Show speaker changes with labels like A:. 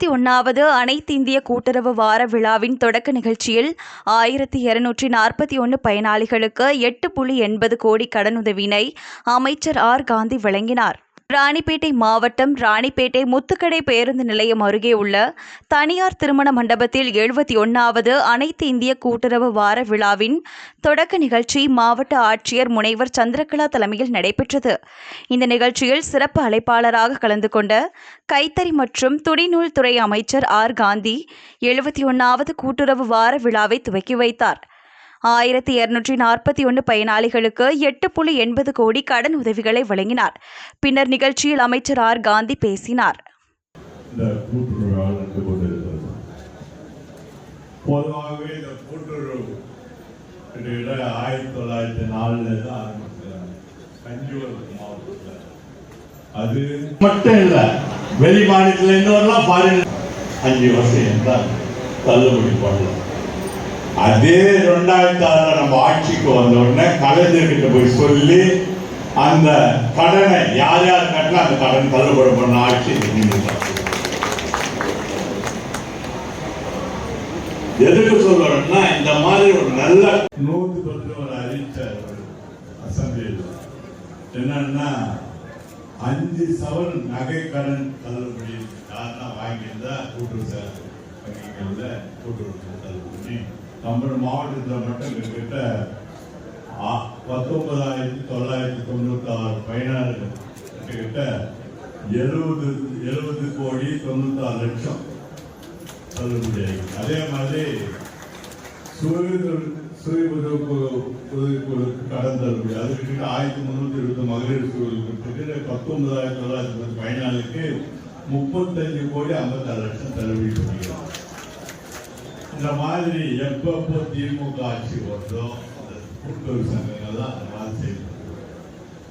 A: ஒன்னாவது அனைத்து இந்திய கூட்டுறவு வார விழாவின் தொடக்க நிகழ்ச்சியில் ஆயிரத்தி இருநூற்றி நாற்பத்தி ஒன்று பயனாளிகளுக்கு எட்டு புள்ளி எண்பது கோடி கடனுதவினை அமைச்சர் ஆர் காந்தி வழங்கினார். ராணிப்பேட்டை மாவட்டம் ராணிப்பேட்டை முத்துக்கடை பேருந்து நிலையம் அருகே உள்ள தனியார் திருமண மண்டபத்தில் எழுபத்தி ஒன்னாவது அனைத்து இந்திய கூட்டுறவு வார விழாவின் தொடக்க நிகழ்ச்சி மாவட்ட ஆட்சியர் முனைவர் சந்திரகலா தலைமையில் நடைபெற்றது. இந்த நிகழ்ச்சியில் சிறப்பு அழைப்பாளராக கலந்து கொண்ட கைத்தறி மற்றும் துணிநூல் துறை அமைச்சர் ஆர். காந்தி எழுபத்தி ஒன்னாவது கூட்டுறவு வார விழாவை துவக்கி வைத்தார். ஆயிரத்தி இருநூற்றி நாற்பத்தி ஒன்று பயனாளிகளுக்கு எட்டு புள்ளி எண்பது கோடி கடன் உதவிகளை வழங்கினார். பின்னர் நிகழ்ச்சியில் அமைச்சர் ஆர். காந்தி பேசினார்.
B: பொதுவாகவே இந்த கூட்டுறவு கிட்டத்தட்ட ஆயிரத்தி தொள்ளாயிரத்தி நாலுல தான் ஆரம்பிச்சாங்க தஞ்சாவூர் மாவட்டத்தில். அது மட்டும் இல்லை வெளி மாநிலத்துல இருந்தவரெல்லாம் பாருங்க. அஞ்சு வருஷம் என்றால் தள்ளுபடி பண்ணலாம். அதே ரெண்டாயிரத்தி ஆறுல நம்ம ஆட்சிக்கு வந்த உடனே கலைஞர்கிட்ட போய் சொல்லி அந்த கடனை யார் யார் கட்டினா அந்த கடன் தள்ளுபடி பண்ண ஆட்சி எதுக்கு சொல்றோம்னா இந்த மாதிரி ஒரு நல்ல நூத்தி பத்து ஒரு அறிவிச்சார் அசம்பிளியில் என்னன்னா அஞ்சு சவரன் நகை கடன் தள்ளுபடி யாருன்னா வாங்கியிருந்தா கூட்டுறவு சார் வங்கிகளில் கூட்டுறவு தள்ளுபடி நம்ம மாவட்டத்தில் மட்டும் கிட்டத்தட்ட பத்தொன்பதாயிரத்தி தொள்ளாயிரத்தி தொண்ணூத்தி ஆறு பயனாளர்கள் கிட்டத்தட்ட எழுபது எழுபது கோடி தொண்ணூத்தாறு லட்சம் தள்ளுபடி அதே மாதிரி சுய சுய உதவி கடன் தள்ளுபடி அது கிட்ட ஆயிரத்தி முந்நூற்றி இருபது மகளிர் சுய கிட்ட பத்தொன்பதாயிரத்தி தொள்ளாயிரத்தி பத்து பயனாளிக்கு முப்பத்தஞ்சு கோடி ஐம்பத்தாறு லட்சம் தள்ளுபடி பண்ணிக்கிறோம் இந்த மாதிரி எப்பப்போ திமுக ஆட்சி வருதோ அந்த கூட்டுறவு சங்கங்கள் தான் அந்த மாதிரி செய்யணும்.